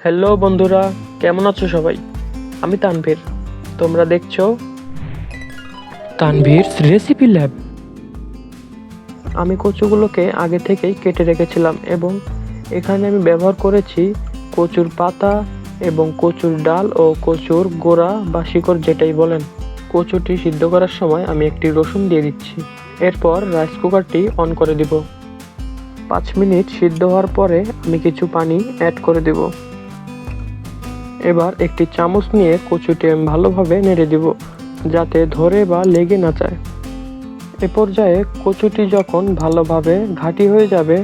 Hello বন্ধুরা। কেমন আছো সবাই? আমি তানভীর। তোমরা দেখছ? তানভীর রেসিপি ল্যাব আমি কচুগুলোকে আগে থেকেই কেটে রেখেছিলাম এবং এখানে আমি ব্যবহার করেছি কচুর পাতা এবং কচুর ডাল ও কচুর গোড়া বা শিকড় যেটাই বলেন। কচুটি সিদ্ধ করার সময় আমি একটি রসুন দিয়ে দিচ্ছি। এরপর রাইস কুকারটি অন করে দিব। পাঁচ মিনিট সিদ্ধ হওয়ার পরে আমি কিছু পানি অ্যাড করে দেব। এবার একটি চামচ নিয়ে কচুটি আমি ভালোভাবে নেড়ে দিব, যাতে ধরে বা লেগে না যায়। এ পর্যায়ে কচুটি যখন ভালোভাবে ঘাটি হয়ে যাবে,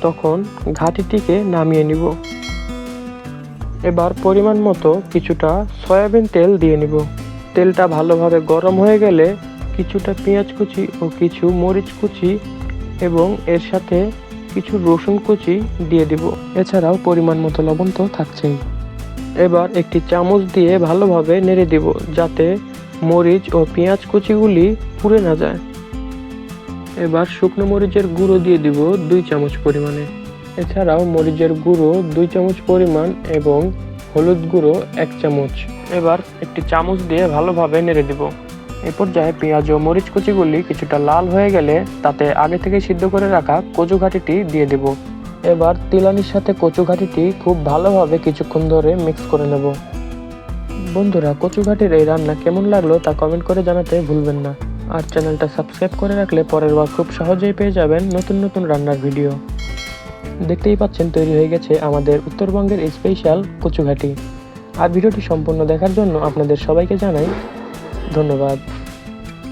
তখন ঘাটিটিকে নামিয়ে নিব। এবার পরিমাণ মতো কিছুটা সয়াবিন তেল দিয়ে নিব। তেলটা ভালোভাবে গরম হয়ে গেলে কিছুটা পেঁয়াজ কুচি ও কিছু মরিচ কুচি এবং এর সাথে কিছু রসুন কুচি দিয়ে দিব। এছাড়াও পরিমাণ মতো লবণ তো থাকছেই। এবার একটি চামচ দিয়ে ভালোভাবে নেড়ে দিব যাতে মরিচ ও পেঁয়াজ কুচিগুলি পুড়ে না যায়। এবার শুকনো মরিচের গুঁড়ো দিয়ে দিব দুই চামচ পরিমাণে। এছাড়াও মরিচের গুঁড়ো দুই চামচ পরিমাণ এবং হলুদ গুঁড়ো এক চামচ। এবার একটি চামচ দিয়ে ভালোভাবে নেড়ে দিব। এ পর্যায়ে পেঁয়াজ ও মরিচ কুচিগুলি কিছুটা লাল হয়ে গেলে তাতে আগে থেকে সিদ্ধ করে রাখা কচু ঘাটিটি দিয়ে দেব। এবার তিলানির সাথে কচুঘাটিটি খুব ভালোভাবে কিছুক্ষণ ধরে মিক্স করে নেব। বন্ধুরা, কচুঘাটির এই রান্না কেমন লাগল তা কমেন্ট করে জানাতে ভুলবেন না। আর চ্যানেলটা সাবস্ক্রাইব করে রাখলে পরের বার খুব সহজেই পেয়ে যাবেন নতুন নতুন রান্নার ভিডিও দেখতেই পাচ্ছেন, তৈরি হয়ে গেছে আমাদের উত্তরবঙ্গের স্পেশাল কচুঘাটি। আর ভিডিওটি সম্পূর্ণ দেখার জন্য আপনাদের সবাইকে জানাই ধন্যবাদ।